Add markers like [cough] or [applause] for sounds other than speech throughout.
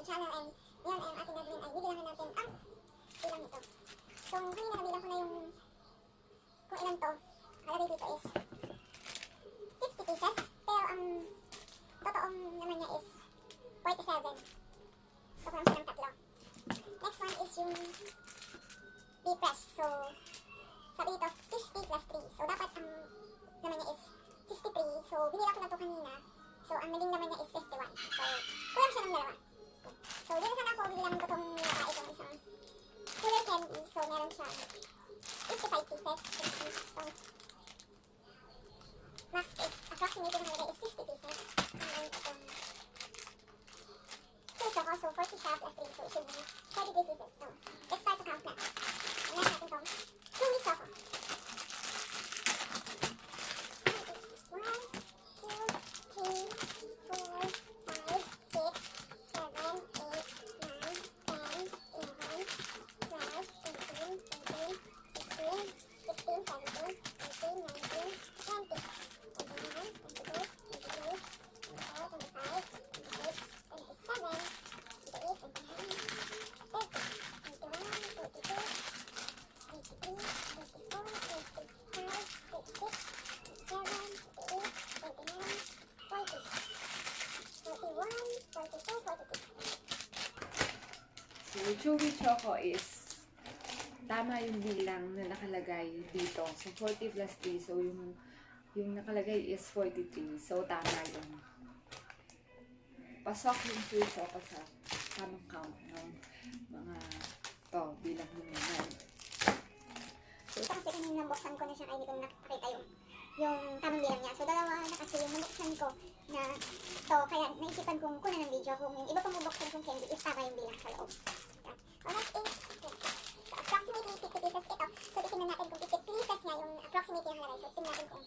aming channel and ngayon ay ang ating gagawin ay bibilangan natin ang bilang nito. So, kanina nabilang ko na yung kung ilan to. Kalagay dito is 50 pieces. Pero ang totoong naman niya is 47. So, parang silang tatlo. Next one is yung B-press. So, sabi dito, 50 plus 3. So, dapat ang naman niya is 53. So, binila ko na to kanina. So, ang naging naman niya is So, chewy choco is tama yung bilang na nakalagay dito. So, 40 plus 3. So, yung, yung nakalagay is 43. So, tama yung pasok yung chewy choco sa tamang count ng mga to bilang naman. Ito kasi kanina nabuksan ko na siya, ay hindi ko na nakakita yung yung tamang bilang niya. So, dalawa na kasi yung nabuksan ko na to, kaya naisipan kong kunan ng video kung yung iba pang bubuksan kong candy is tama yung bilang sa loob. That's it. So, approximately 50 pieces ito. So, titingnan natin kung 50 pieces niya yung approximate yung nakalagay. So, tingnan natin kung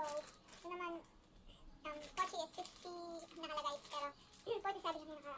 So, yun naman, um, Pochi is 50 nakalagay, pero [clears throat] Pochi sabi niya naka,